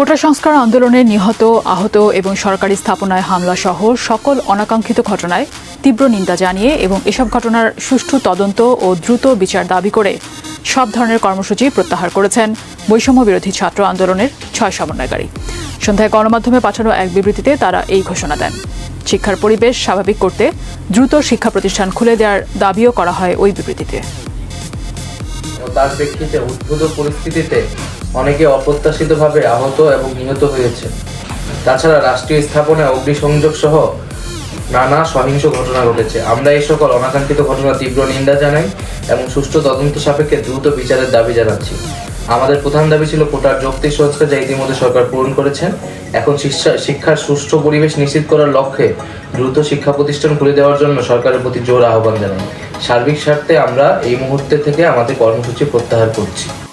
কোটা সংস্কার আন্দোলনে নিহত, আহত এবং সরকারি স্থাপনায় হামলা সহ সকল অনাকাঙ্ক্ষিত ঘটনায় তীব্র নিন্দা জানিয়ে এবং এসব ঘটনার সুষ্ঠু তদন্ত ও দ্রুত বিচার দাবি করে সব ধরনের কর্মসূচি প্রত্যাহার করেছেন বৈষম্য বিরোধী ছাত্র আন্দোলনের ছয় সমন্বয়কারী। সন্ধ্যায় গণমাধ্যমে পাঠানো এক বিবৃতিতে তারা এই ঘোষণা দেন। শিক্ষার পরিবেশ স্বাভাবিক করতে দ্রুত শিক্ষা প্রতিষ্ঠান খুলে দেওয়ার দাবিও করা হয় ওই বিবৃতিতে। তার প্রেক্ষিতে পরিস্থিতিতে অনেকে অপ্রত্যাশিতভাবে আহত এবং নিহত হয়েছে। তাছাড়া রাষ্ট্রীয় স্থাপনে অগ্নিসংযোগ সহ নানা সহিংস ঘটনা ঘটেছে। আমরা এই সকল অনাকাঙ্ক্ষিত ঘটনা তীব্র নিন্দা জানাই এবং সুষ্ঠু তদন্ত সাপেক্ষে দ্রুত বিচারের দাবি জানাচ্ছি। আমাদের প্রধান দাবি ছিল কোটার যৌক্তিক সংস্কার যা ইতিমধ্যে সরকার পূরণ করেছেন। এখন শিক্ষা- শিক্ষার সুষ্ঠু পরিবেশ নিশ্চিত করার লক্ষ্যে দ্রুত শিক্ষা প্রতিষ্ঠান খুলে দেওয়ার জন্য সরকারের প্রতি জোর আহ্বান জানাই। সার্বিক স্বার্থে আমরা এই মুহূর্তে থেকে আমাদের কর্মসূচি প্রত্যাহার করছি।